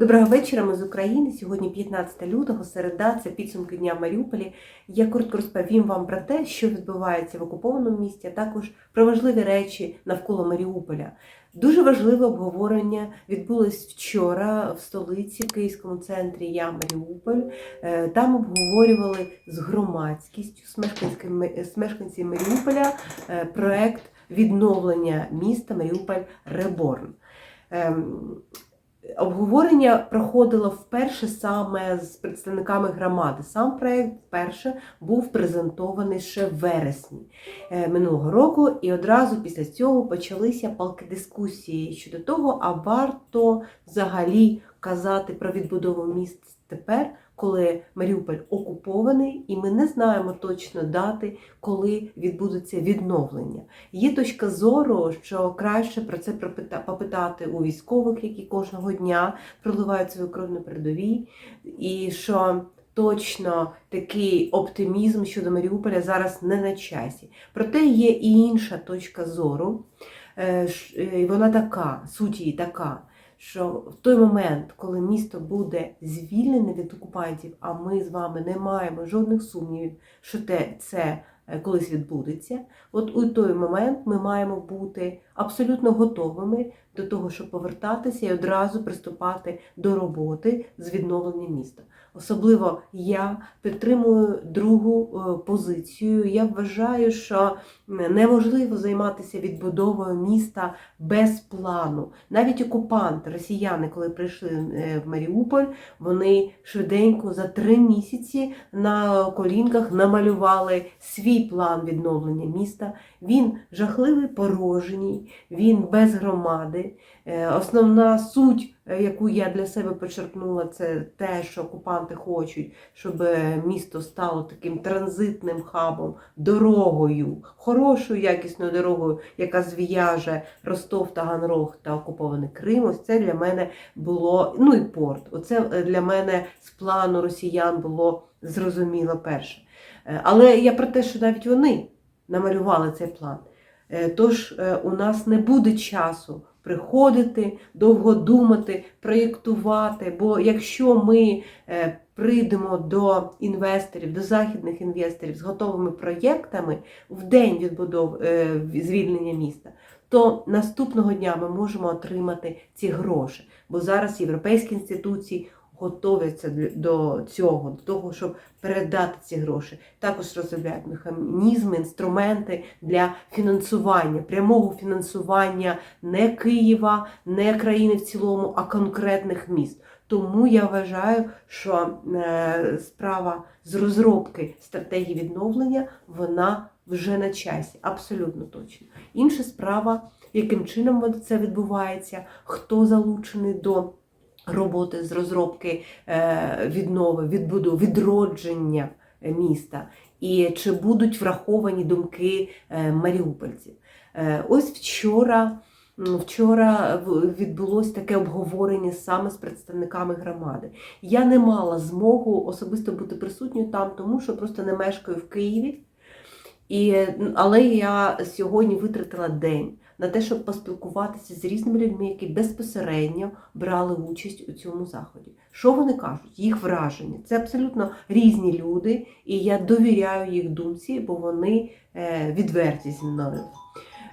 Доброго вечора, ми з України. Сьогодні 15 лютого, середа, це підсумки дня в Маріуполі. Я коротко розповім вам про те, що відбувається в окупованому місті, а також про важливі речі навколо Маріуполя. Дуже важливе обговорення відбулось вчора в столиці, в Київському центрі Я Маріуполь. Е, Там обговорювали з громадськістю, з мешканцями, Маріуполя е, проект відновлення міста Маріуполь Реборн. Обговорення проходило вперше саме з представниками громади. Сам проект вперше був презентований ще в вересні е, минулого року, і одразу після цього почалися палки дискусії щодо того, а варто взагалі казати про відбудову міст тепер, коли Маріуполь окупований, і ми не знаємо точно дати, коли відбудеться відновлення. Є точка зору, що краще про це попитати у військових, які кожного дня проливають свою кров на передовій, і що точно такий оптимізм щодо Маріуполя зараз не на часі. Проте є і інша точка зору. Е, е, і Вона така, суть її така, що в той момент, коли місто буде звільнене від окупантів, а ми з вами не маємо жодних сумнівів, що те це е, колись відбудеться, от у той момент ми маємо бути абсолютно готовими до того, щоб повертатися і одразу приступати до роботи з відновлення міста. Особливо я підтримую другу е, позицію. Я вважаю, що неможливо займатися відбудовою міста без плану. Навіть окупанти, росіяни, коли прийшли е, в Маріуполь, вони швиденько за три місяці на колінках намалювали свій план відновлення міста. Він жахливий порожній, він без громади. Е, Основна суть, е, яку я для себе почерпнула, це те, що окупанти хочуть, щоб е, місто стало таким транзитним хабом, дорогою, хорошою якісною дорогою, яка зв'яже Ростов, Таганрог та окупований Крим. Ось це для мене було, ну і порт. Оце для мене з плану росіян було зрозуміло перше. Але я про те, що навіть вони намалювали цей план. Е, Тож е, у нас не буде часу приходити, довго думати, проєктувати. Бо якщо ми е, прийдемо до інвесторів, до західних інвесторів з готовими проєктами в день відбудов е, звільнення міста, то наступного дня ми можемо отримати ці гроші. Бо зараз європейські інституції для- до цього, до того, щоб передати ці гроші. Також розробляють механізми, інструменти для фінансування, прямого фінансування не Києва, не країни в цілому, а конкретних міст. Тому я вважаю, що е, справа з розробки стратегії відновлення вона вже на часі, абсолютно точно. Інша справа, яким чином це відбувається, хто залучений до роботи з розробки е, віднови, відбудови, відродження міста, і чи будуть враховані думки е, маріупольців. Е, Ось вчора. Вчора відбулось таке обговорення саме з представниками громади. Я не мала змогу особисто бути присутньою там, тому що просто не мешкаю в Києві. І, але я сьогодні витратила день на те, щоб поспілкуватися з різними людьми, які безпосередньо брали участь у цьому заході. Що вони кажуть? Їх враження. Це абсолютно різні люди, і я довіряю їх думці, бо вони е, відверті зі мною.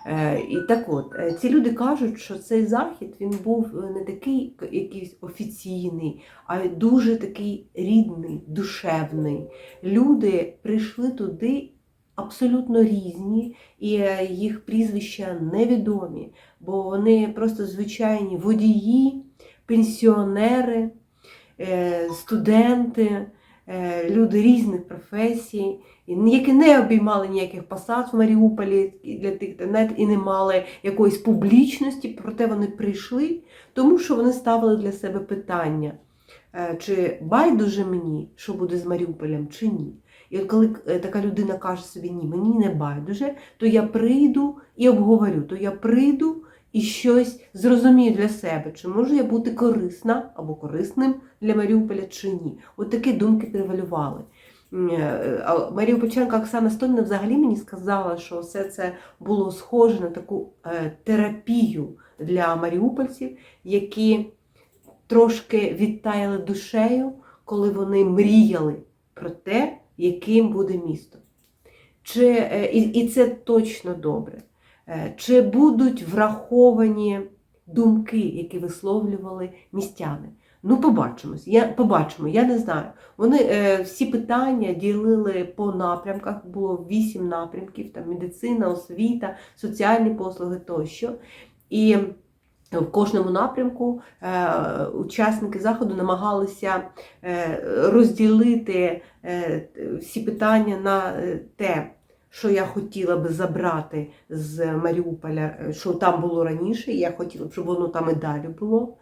Е, І так от, е, ці люди кажуть, що цей захід він був не такий якийсь офіційний, а дуже такий рідний, душевний. Люди прийшли туди абсолютно різні, і е, їх прізвища невідомі, бо вони просто звичайні водії, пенсіонери, е, студенти, е, люди різних професій, які не обіймали ніяких посад в Маріуполі для тих, навіть і не мали якоїсь публічності, проте вони прийшли, тому що вони ставили для себе питання, чи байдуже мені, що буде з Маріуполем, чи ні. І от коли е, така людина каже собі, ні, мені не байдуже, то я прийду і обговорю, то я прийду і щось зрозумію для себе, чи можу я бути корисна або корисним для Маріуполя, чи ні. От такі думки превалювали. Е, Маріупольчанка Оксана Стольна взагалі мені сказала, що все це було схоже на таку е, терапію для маріупольців, які трошки відтаяли душею, коли вони мріяли про те, яким буде місто. Чи, е, і, і це точно добре. Е, Чи будуть враховані думки, які висловлювали містяни? Ну, побачимось. Я побачимо, я не знаю. Вони е, всі питання ділили по напрямках. Було вісім напрямків: там медицина, освіта, соціальні послуги тощо. І в кожному напрямку е, учасники заходу намагалися е, розділити е, всі питання на те, що я хотіла би забрати з Маріуполя, що там було раніше, я хотіла б, щоб воно там і далі було.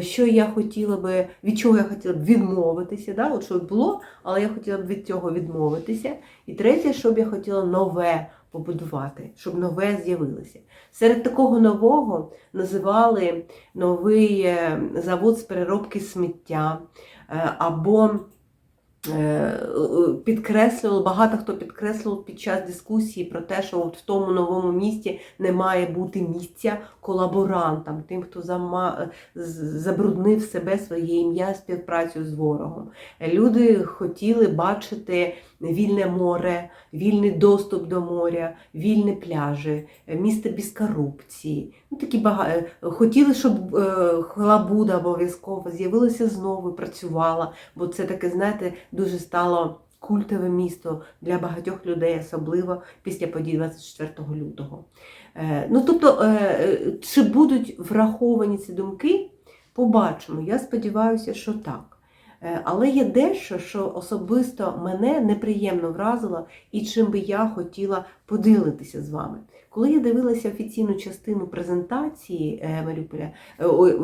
Що я хотіла би, від чого я хотіла б відмовитися, да? От що було, але я хотіла б від цього відмовитися. І третє, щоб я хотіла нове побудувати, щоб нове з'явилося. Серед такого нового називали новий е, завод з переробки сміття е, або підкреслювали, багато хто підкреслював під час дискусії про те, що от в тому новому місті не має бути місця колаборантам, тим, хто зама... забруднив себе своє ім'я співпрацю з ворогом. Люди хотіли бачити вільне море, вільний доступ до моря, вільні пляжі, місто без корупції. Ну, такі бага... е, Хотіли, щоб е, Халабуда обов'язково з'явилася знову, працювала, бо це таке, знаєте, дуже стало культове місто для багатьох людей, особливо після подій 24 лютого. Е, Ну, тобто, е, чи будуть враховані ці думки, побачимо. Я сподіваюся, що так. Е, Але є дещо, що особисто мене неприємно вразило і чим би я хотіла поділитися з вами. Коли я дивилася офіційну частину презентації Маріуполя,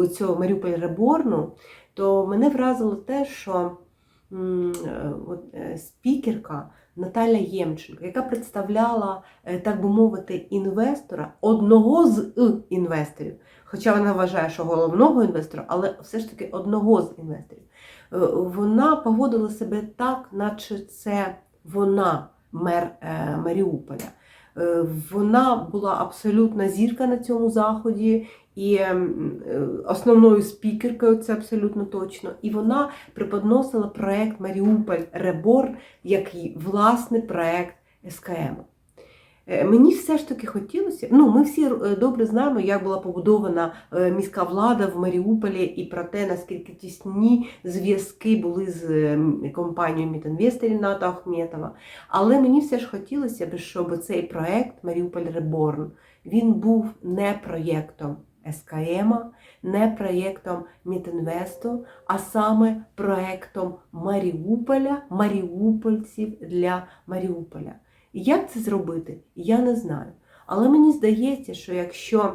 цього Маріуполя Реборну, то мене вразило те, що от, е, спікерка Наталя Ємченко, яка представляла, е, так би мовити, інвестора, одного з е, інвесторів, хоча вона вважає, що головного інвестора, але все ж таки одного з інвесторів. Е, Вона поводила себе так, наче це вона мер е, Маріуполя. Е, Вона була абсолютна зірка на цьому заході, і ем, е, основною спікеркою це абсолютно точно. І вона преподносила проект Маріуполь Ребор, як власний проект СКМ. Е, Мені все ж таки хотілося. Ну, ми всі е, добре знаємо, як була побудована е, міська влада в Маріуполі і про те, наскільки тісні зв'язки були з компанією Мітінвест Ріната Ахметова. Але мені все ж хотілося б, щоб цей проект Маріуполь Реборн він був не проєктом СКМ, не проєктом Мітінвесту, а саме проєктом Маріуполя, маріупольців для Маріуполя. Як це зробити? Я не знаю. Але мені здається, що якщо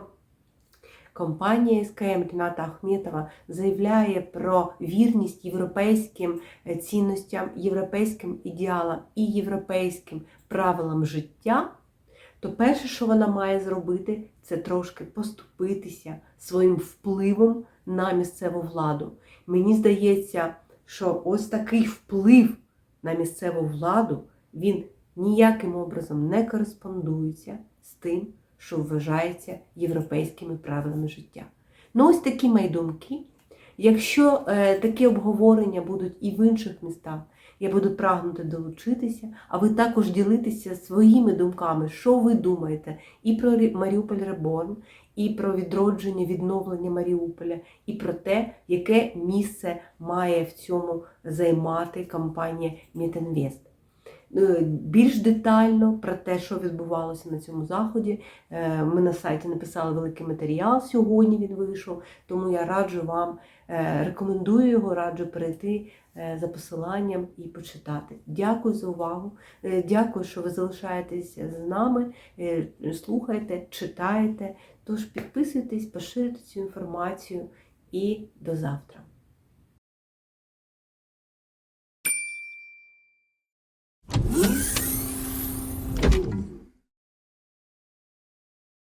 компанія СКМ Ріната Ахметова заявляє про вірність європейським е, цінностям, європейським ідеалам і європейським правилам життя, то перше, що вона має зробити, це трошки поступитися своїм впливом на місцеву владу. Мені здається, що ось такий вплив на місцеву владу він ніяким образом не кореспондується з тим, що вважається європейськими правилами життя. Ну, ось такі мої думки. Якщо е, такі обговорення будуть і в інших містах, я буду прагнути долучитися, а ви також ділитися своїми думками, що ви думаєте і про Маріуполь Реборн, і про відродження, відновлення Маріуполя, і про те, яке місце має в цьому займати компанія Мітінвест. Е, Більш детально про те, що відбувалося на цьому заході. е, Ми на сайті написали великий матеріал. Сьогодні він вийшов, тому я раджу вам, е, рекомендую його, раджу перейти за посиланням і почитати. Дякую за увагу. Дякую, що ви залишаєтесь з нами, слухайте, читаєте. Тож підписуйтесь, поширюйте цю інформацію і до завтра.